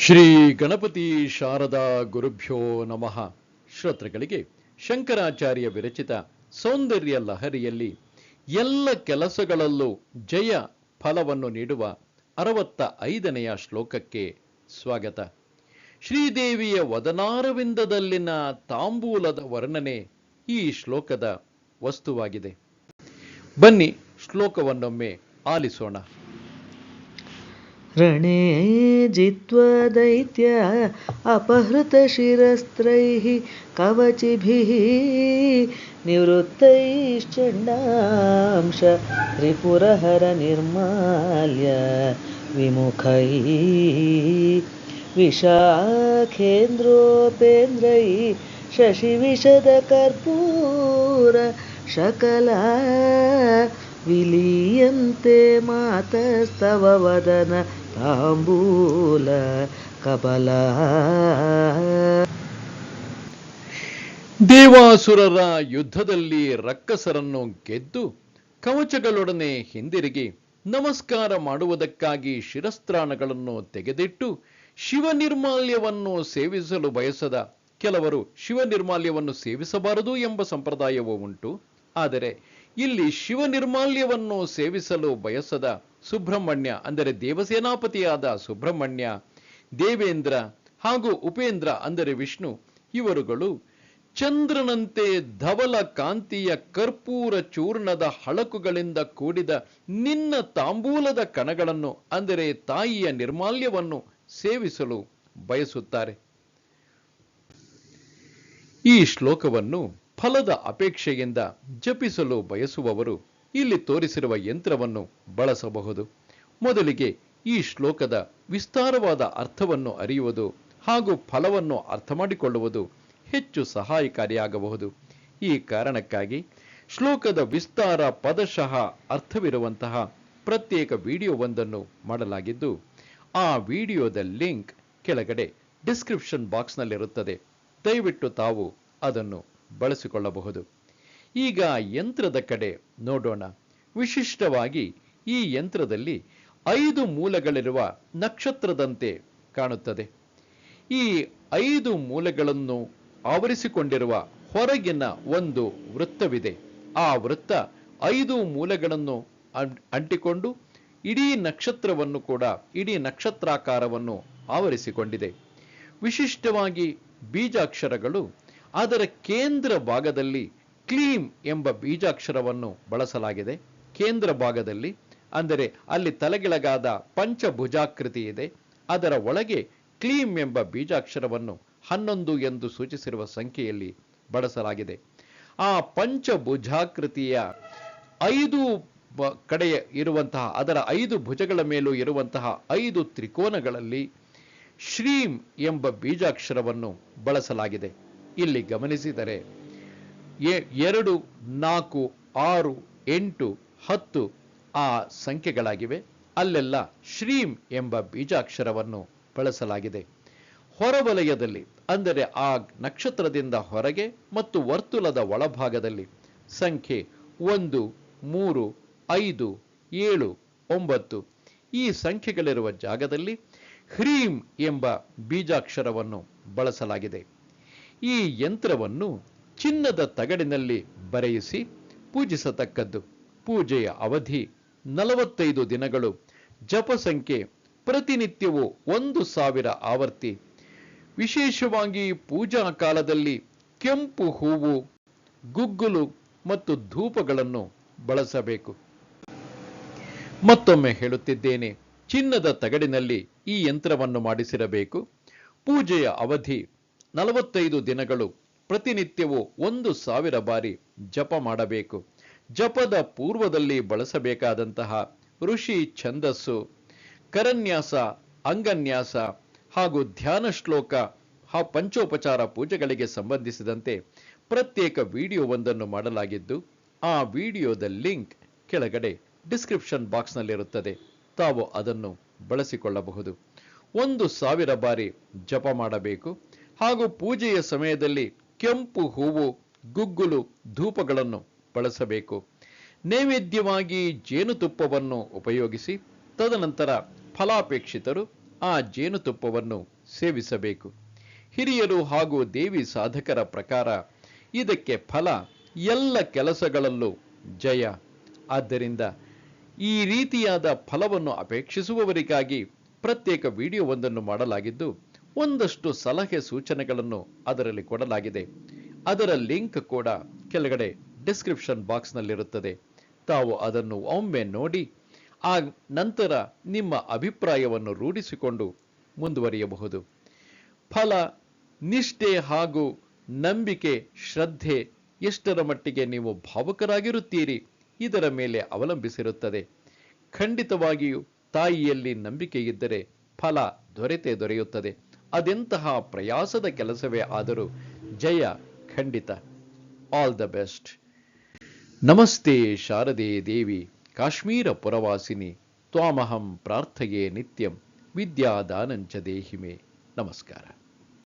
ಶ್ರೀ ಗಣಪತಿ ಶಾರದಾ ಗುರುಭ್ಯೋ ನಮಃ. ಶ್ರೋತೃಗಳಿಗೆ ಶಂಕರಾಚಾರ್ಯ ವಿರಚಿತ ಸೌಂದರ್ಯ ಲಹರಿಯಲ್ಲಿ ಎಲ್ಲ ಕೆಲಸಗಳಲ್ಲೂ ಜಯ ಫಲವನ್ನು ನೀಡುವ ಅರವತ್ತ ಐದನೆಯ ಶ್ಲೋಕಕ್ಕೆ ಸ್ವಾಗತ. ಶ್ರೀದೇವಿಯ ವದನಾರವಿಂದದಲ್ಲಿನ ತಾಂಬೂಲದ ವರ್ಣನೆ ಈ ಶ್ಲೋಕದ ವಸ್ತುವಾಗಿದೆ. ಬನ್ನಿ ಶ್ಲೋಕವನ್ನೊಮ್ಮೆ ಆಲಿಸೋಣ. रणे जित्वा दैत्य अपहृतशिरस्त्रैः कवचिभिः निवृत्तैश्चण्डांश त्रिपुरहरनिर्माल्य विमुखैः विशाखेन्द्रोपेन्द्रैः शशिविशदकर्पूर शकला ವಿಲೀಯಂತೆ ಮಾತಸ್ತವ ವದನ ತಾಂಬೂಲ ಕಬಲ ದೇವಾಸುರರ ಯುದ್ಧದಲ್ಲಿ ರಕ್ಕಸರನ್ನು ಗೆದ್ದು ಕವಚಗಳೊಡನೆ ಹಿಂದಿರುಗಿ ನಮಸ್ಕಾರ ಮಾಡುವುದಕ್ಕಾಗಿ ಶಿರಸ್ತ್ರಾಣಗಳನ್ನು ತೆಗೆದಿಟ್ಟು ಶಿವನಿರ್ಮಾಲ್ಯವನ್ನು ಸೇವಿಸಲು ಬಯಸದ ಕೆಲವರು ಶಿವನಿರ್ಮಾಲ್ಯವನ್ನು ಸೇವಿಸಬಾರದು ಎಂಬ ಸಂಪ್ರದಾಯವೂ ಉಂಟು. ಆದರೆ ಇಲ್ಲಿ ಶಿವನಿರ್ಮಾಲ್ಯವನ್ನು ಸೇವಿಸಲು ಬಯಸದ ಸುಬ್ರಹ್ಮಣ್ಯ, ಅಂದರೆ ದೇವಸೇನಾಪತಿಯಾದ ಸುಬ್ರಹ್ಮಣ್ಯ, ದೇವೇಂದ್ರ ಹಾಗೂ ಉಪೇಂದ್ರ, ಅಂದರೆ ವಿಷ್ಣು, ಇವರುಗಳು ಚಂದ್ರನಂತೆ ಧವಲ ಕಾಂತಿಯ ಕರ್ಪೂರ ಚೂರ್ಣದ ಹಳಕುಗಳಿಂದ ಕೂಡಿದ ನಿನ್ನ ತಾಂಬೂಲದ ಕಣಗಳನ್ನು, ಅಂದರೆ ತಾಯಿಯ ನಿರ್ಮಾಲ್ಯವನ್ನು ಸೇವಿಸಲು ಬಯಸುತ್ತಾರೆ. ಈ ಶ್ಲೋಕವನ್ನು ಫಲದ ಅಪೇಕ್ಷೆಯಿಂದ ಜಪಿಸಲು ಬಯಸುವವರು ಇಲ್ಲಿ ತೋರಿಸಿರುವ ಯಂತ್ರವನ್ನು ಬಳಸಬಹುದು. ಮೊದಲಿಗೆ ಈ ಶ್ಲೋಕದ ವಿಸ್ತಾರವಾದ ಅರ್ಥವನ್ನು ಅರಿಯುವುದು ಹಾಗೂ ಫಲವನ್ನು ಅರ್ಥ ಮಾಡಿಕೊಳ್ಳುವುದು ಹೆಚ್ಚು ಸಹಾಯಕಾರಿಯಾಗಬಹುದು. ಈ ಕಾರಣಕ್ಕಾಗಿ ಶ್ಲೋಕದ ವಿಸ್ತಾರ ಪದಶಃ ಅರ್ಥವಿರುವಂತಹ ಪ್ರತ್ಯೇಕ ವಿಡಿಯೋವೊಂದನ್ನು ಮಾಡಲಾಗಿದ್ದು, ಆ ವಿಡಿಯೋದ ಲಿಂಕ್ ಕೆಳಗಡೆ ಡಿಸ್ಕ್ರಿಪ್ಷನ್ ಬಾಕ್ಸ್ನಲ್ಲಿರುತ್ತದೆ. ದಯವಿಟ್ಟು ತಾವು ಅದನ್ನು ಬಳಸಿಕೊಳ್ಳಬಹುದು. ಈಗ ಯಂತ್ರದ ಕಡೆ ನೋಡೋಣ. ವಿಶಿಷ್ಟವಾಗಿ ಈ ಯಂತ್ರದಲ್ಲಿ ಐದು ಮೂಲಗಳಿರುವ ನಕ್ಷತ್ರದಂತೆ ಕಾಣುತ್ತದೆ. ಈ ಐದು ಮೂಲಗಳನ್ನು ಆವರಿಸಿಕೊಂಡಿರುವ ಹೊರಗಿನ ಒಂದು ವೃತ್ತವಿದೆ. ಆ ವೃತ್ತ ಐದು ಮೂಲಗಳನ್ನು ಅಂಟಿಕೊಂಡು ಇಡೀ ನಕ್ಷತ್ರವನ್ನು ಕೂಡ, ಇಡೀ ನಕ್ಷತ್ರಾಕಾರವನ್ನು ಆವರಿಸಿಕೊಂಡಿದೆ. ವಿಶಿಷ್ಟವಾಗಿ ಬೀಜಾಕ್ಷರಗಳು ಅದರ ಕೇಂದ್ರ ಭಾಗದಲ್ಲಿ ಕ್ಲೀಮ್ ಎಂಬ ಬೀಜಾಕ್ಷರವನ್ನು ಬಳಸಲಾಗಿದೆ. ಕೇಂದ್ರ ಭಾಗದಲ್ಲಿ, ಅಂದರೆ ಅಲ್ಲಿ ತಲೆಗೆಳಗಾದ ಪಂಚಭುಜಾಕೃತಿ ಇದೆ. ಅದರ ಒಳಗೆ ಕ್ಲೀಮ್ ಎಂಬ ಬೀಜಾಕ್ಷರವನ್ನು ಹನ್ನೊಂದು ಎಂದು ಸೂಚಿಸಿರುವ ಸಂಖ್ಯೆಯಲ್ಲಿ ಬಳಸಲಾಗಿದೆ. ಆ ಪಂಚಭುಜಾಕೃತಿಯ ಐದು ಕಡೆಯ ಇರುವಂತಹ, ಅದರ ಐದು ಭುಜಗಳ ಮೇಲೂ ಇರುವಂತಹ ಐದು ತ್ರಿಕೋನಗಳಲ್ಲಿ ಶ್ರೀಂ ಎಂಬ ಬೀಜಾಕ್ಷರವನ್ನು ಬಳಸಲಾಗಿದೆ. ಇಲ್ಲಿ ಗಮನಿಸಿದರೆ ಎರಡು, ನಾಲ್ಕು, ಆರು, ಎಂಟು, ಹತ್ತು ಆ ಸಂಖ್ಯೆಗಳಾಗಿವೆ. ಅಲ್ಲೆಲ್ಲ ಶ್ರೀಂ ಎಂಬ ಬೀಜಾಕ್ಷರವನ್ನು ಬಳಸಲಾಗಿದೆ. ಹೊರವಲಯದಲ್ಲಿ, ಅಂದರೆ ಆ ನಕ್ಷತ್ರದಿಂದ ಹೊರಗೆ ಮತ್ತು ವರ್ತುಲದ ಒಳಭಾಗದಲ್ಲಿ, ಸಂಖ್ಯೆ ಒಂದು, ಮೂರು, ಐದು, ಏಳು, ಒಂಬತ್ತು, ಈ ಸಂಖ್ಯೆಗಳಿರುವ ಜಾಗದಲ್ಲಿ ಹ್ರೀಂ ಎಂಬ ಬೀಜಾಕ್ಷರವನ್ನು ಬಳಸಲಾಗಿದೆ. ಈ ಯಂತ್ರವನ್ನು ಚಿನ್ನದ ತಗಡಿನಲ್ಲಿ ಬರೆಯಿಸಿ ಪೂಜಿಸತಕ್ಕದ್ದು. ಪೂಜೆಯ ಅವಧಿ ನಲವತ್ತೈದು ದಿನಗಳು. ಜಪ ಸಂಖ್ಯೆ ಪ್ರತಿನಿತ್ಯವೂ ಒಂದು ಸಾವಿರ ಆವರ್ತಿ. ವಿಶೇಷವಾಗಿ ಪೂಜಾ ಕಾಲದಲ್ಲಿ ಕೆಂಪು ಹೂವು, ಗುಗ್ಗುಲು ಮತ್ತು ಧೂಪಗಳನ್ನು ಬಳಸಬೇಕು. ಮತ್ತೊಮ್ಮೆ ಹೇಳುತ್ತಿದ್ದೇನೆ, ಚಿನ್ನದ ತಗಡಿನಲ್ಲಿ ಈ ಯಂತ್ರವನ್ನು ಮಾಡಿಸಿರಬೇಕು. ಪೂಜೆಯ ಅವಧಿ ನಲವತ್ತೈದು ದಿನಗಳು ಪ್ರತಿನಿತ್ಯವೂ ಒಂದು ಸಾವಿರ ಬಾರಿ ಜಪ ಮಾಡಬೇಕು. ಜಪದ ಪೂರ್ವದಲ್ಲಿ ಬಳಸಬೇಕಾದಂತಹ ಋಷಿ ಛಂದಸ್ಸು, ಕರನ್ಯಾಸ, ಅಂಗನ್ಯಾಸ ಹಾಗೂ ಧ್ಯಾನ ಶ್ಲೋಕ ಹಾ ಪಂಚೋಪಚಾರ ಪೂಜೆಗಳಿಗೆ ಸಂಬಂಧಿಸಿದಂತೆ ಪ್ರತ್ಯೇಕ ವಿಡಿಯೋವೊಂದನ್ನು ಮಾಡಲಾಗಿದ್ದು, ಆ ವಿಡಿಯೋದ ಲಿಂಕ್ ಕೆಳಗಡೆ ಡಿಸ್ಕ್ರಿಪ್ಷನ್ ಬಾಕ್ಸ್ನಲ್ಲಿರುತ್ತದೆ. ತಾವು ಅದನ್ನು ಬಳಸಿಕೊಳ್ಳಬಹುದು. ಒಂದು ಸಾವಿರ ಬಾರಿ ಜಪ ಮಾಡಬೇಕು. ಹಾಗೂ ಪೂಜೆಯ ಸಮಯದಲ್ಲಿ ಕೆಂಪು ಹೂವು, ಗುಗ್ಗುಲು, ಧೂಪಗಳನ್ನು ಬಳಸಬೇಕು. ನೈವೇದ್ಯವಾಗಿ ಜೇನುತುಪ್ಪವನ್ನು ಉಪಯೋಗಿಸಿ, ತದನಂತರ ಫಲಾಪೇಕ್ಷಿತರು ಆ ಜೇನುತುಪ್ಪವನ್ನು ಸೇವಿಸಬೇಕು. ಹಿರಿಯರು ಹಾಗೂ ದೇವಿ ಸಾಧಕರ ಪ್ರಕಾರ ಇದಕ್ಕೆ ಫಲ ಎಲ್ಲ ಕೆಲಸಗಳಲ್ಲೂ ಜಯ. ಆದ್ದರಿಂದ ಈ ರೀತಿಯಾದ ಫಲವನ್ನು ಅಪೇಕ್ಷಿಸುವವರಿಗಾಗಿ ಪ್ರತ್ಯೇಕ ವಿಡಿಯೋವೊಂದನ್ನು ಮಾಡಲಾಗಿದ್ದು ಒಂದಷ್ಟು ಸಲಹೆ ಸೂಚನೆಗಳನ್ನು ಅದರಲ್ಲಿ ಕೊಡಲಾಗಿದೆ. ಅದರ ಲಿಂಕ್ ಕೂಡ ಕೆಳಗಡೆ ಡಿಸ್ಕ್ರಿಪ್ಷನ್ ಬಾಕ್ಸ್ನಲ್ಲಿರುತ್ತದೆ. ತಾವು ಅದನ್ನು ಒಮ್ಮೆ ನೋಡಿ, ಆ ನಂತರ ನಿಮ್ಮ ಅಭಿಪ್ರಾಯವನ್ನು ರೂಢಿಸಿಕೊಂಡು ಮುಂದುವರಿಯಬಹುದು. ಫಲ, ನಿಷ್ಠೆ ಹಾಗೂ ನಂಬಿಕೆ, ಶ್ರದ್ಧೆ ಎಷ್ಟರ ಮಟ್ಟಿಗೆ ನೀವು ಭಾವುಕರಾಗಿರುತ್ತೀರಿ ಇದರ ಮೇಲೆ ಅವಲಂಬಿಸಿರುತ್ತದೆ. ಖಂಡಿತವಾಗಿಯೂ ತಾಯಿಯಲ್ಲಿ ನಂಬಿಕೆ ಇದ್ದರೆ ಫಲ ದೊರೆತೇ ದೊರೆಯುತ್ತದೆ. ಅದೆಂತಹ ಪ್ರಯಾಸದ ಕೆಲಸವೇ ಆದರೂ ಜಯ ಖಂಡಿತ. ಆಲ್ ದ ಬೆಸ್ಟ್ ನಮಸ್ತೆ ಶಾರದೆ ದೇವಿ, ಕಾಶ್ಮೀರ ಪುರವಾಸಿನಿ, ತ್ವಾಮಹಂ ಪ್ರಾರ್ಥಯೇ ನಿತ್ಯಂ, ವಿದ್ಯಾದಾನಂಚ ದೇಹಿಮೆ. ನಮಸ್ಕಾರ.